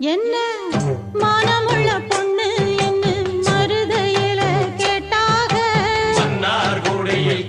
என்ன? மானமுள்ள பொண்ணு என்று மருதையில கேட்டாக? மன்னார் கூடையில்